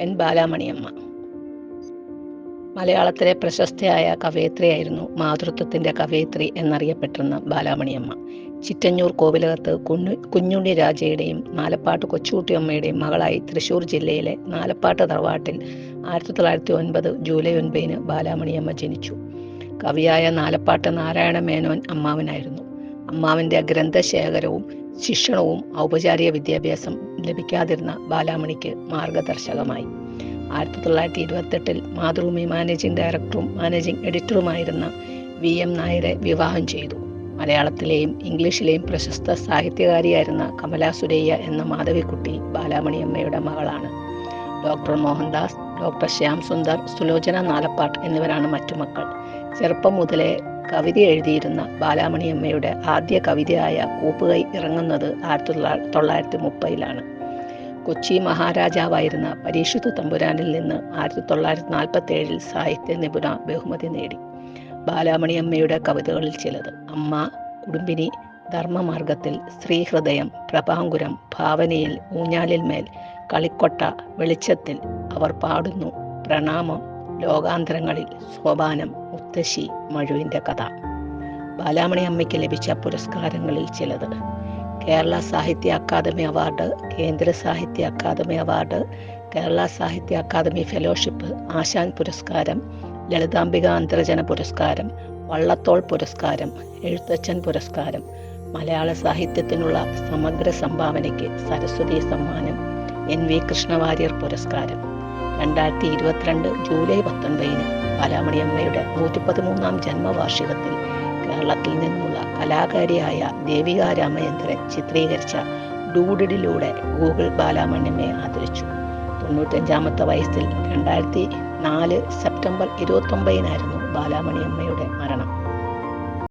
N Balamaniamma. മലയാളത്തിലെ പ്രശസ്തയായ കവയത്രിയായിരുന്നു മാതൃത്വത്തിന്റെ കവയത്രി എന്നറിയപ്പെട്ടിരുന്ന ബാലാമണിയമ്മ. ചിറ്റഞ്ഞൂർ കോവിലകത്ത് കുഞ്ഞു കുഞ്ഞുണ്ണി രാജയുടെയും നാലപ്പാട്ട് കൊച്ചുകുട്ടിയമ്മയുടെയും മകളായി തൃശൂർ ജില്ലയിലെ നാലപ്പാട്ട് തറവാട്ടിൽ ആയിരത്തി തൊള്ളായിരത്തി ഒൻപത് ജൂലൈ ഒൻപതിന് ബാലാമണിയമ്മ ജനിച്ചു. കവിയായ നാലപ്പാട്ട് നാരായണ മേനോൻ അമ്മാവനായിരുന്നു. അമ്മാവന്റെ ഗ്രന്ഥശേഖരവും ശിക്ഷണവും ഔപചാരിക വിദ്യാഭ്യാസം ലഭിക്കാതിരുന്ന ബാലാമണിക്ക് മാർഗദർശകമായി. ആയിരത്തി തൊള്ളായിരത്തി ഇരുപത്തെട്ടിൽ മാതൃഭൂമി മാനേജിംഗ് ഡയറക്ടറും മാനേജിംഗ് എഡിറ്ററുമായിരുന്ന വി എം നായരെ വിവാഹം ചെയ്തു. മലയാളത്തിലെയും ഇംഗ്ലീഷിലെയും പ്രശസ്ത സാഹിത്യകാരിയായിരുന്ന കമലാ സുരയ്യ എന്ന മാധവിക്കുട്ടി ബാലാമണി അമ്മയുടെ മകളാണ്. ഡോക്ടർ മോഹൻദാസ് ഡോക്ടർ ശ്യാം സുന്ദർ സുലോചന നാലപ്പാട്ട് എന്നിവരാണ് മറ്റു മക്കൾ. ചെറുപ്പം മുതലേ കവിത എഴുതിയിരുന്ന ബാലാമണിയമ്മയുടെ ആദ്യ കവിതയായ കൂപ്പുകൈ ഇറങ്ങുന്നത് ആയിരത്തി തൊള്ളായിരത്തി മുപ്പതിലാണ് കൊച്ചി മഹാരാജാവായിരുന്ന പരീക്ഷിത് തമ്പുരാനിൽ നിന്ന് ആയിരത്തി തൊള്ളായിരത്തി നാൽപ്പത്തി ഏഴിൽ സാഹിത്യ നിപുണ ബഹുമതി നേടി. ബാലാമണിയമ്മയുടെ കവിതകളിൽ ചിലത് അമ്മ കുടുംബിനി ധർമ്മമാർഗത്തിൽ സ്ത്രീഹൃദയം പ്രഭാങ്കുരം ഭാവനയിൽ ഊഞ്ഞാലിൽ മേൽ കളിക്കൊട്ട വെളിച്ചത്തിൽ അവർ പാടുന്നു പ്രണാമം ലോകാന്തരങ്ങളിൽ സോപാനം മുത്തശ്ശി മഴുവിന്റെ കഥ. ബാലാമണി അമ്മയ്ക്ക് ലഭിച്ച പുരസ്കാരങ്ങളിൽ ചിലത്. കേരള സാഹിത്യ അക്കാദമി അവാർഡ് കേന്ദ്ര സാഹിത്യ അക്കാദമി അവാർഡ് കേരള സാഹിത്യ അക്കാദമി ഫെലോഷിപ്പ് ആശാൻ പുരസ്കാരം ലളിതാംബിക അന്തർജന പുരസ്കാരം വള്ളത്തോൾ പുരസ്കാരം എഴുത്തച്ഛൻ പുരസ്കാരം. മലയാള സാഹിത്യത്തിനുള്ള സമഗ്ര സംഭാവനയ്ക്ക് സരസ്വതി സമ്മാനം എൻ വി കൃഷ്ണവാര്യർ പുരസ്കാരം. രണ്ടായിരത്തി ഇരുപത്തിരണ്ട് ജൂലൈ പത്തൊൻപതിന് ബാലാമണി അമ്മയുടെ നൂറ്റി പതിമൂന്നാം ജന്മവാർഷികത്തിൽ കേരളത്തിൽ നിന്നുള്ള കലാകാരിയായ ദേവിക രാമചന്ദ്രൻ ചിത്രീകരിച്ച ഡൂഡിഡിലൂടെ ഗൂഗിൾ ബാലാമണ്യമ്മയെ ആദരിച്ചു. തൊണ്ണൂറ്റഞ്ചാമത്തെ വയസ്സിൽ രണ്ടായിരത്തി നാല് സെപ്റ്റംബർ ഇരുപത്തൊമ്പതിനായിരുന്നു ബാലാമണിയമ്മയുടെ മരണം.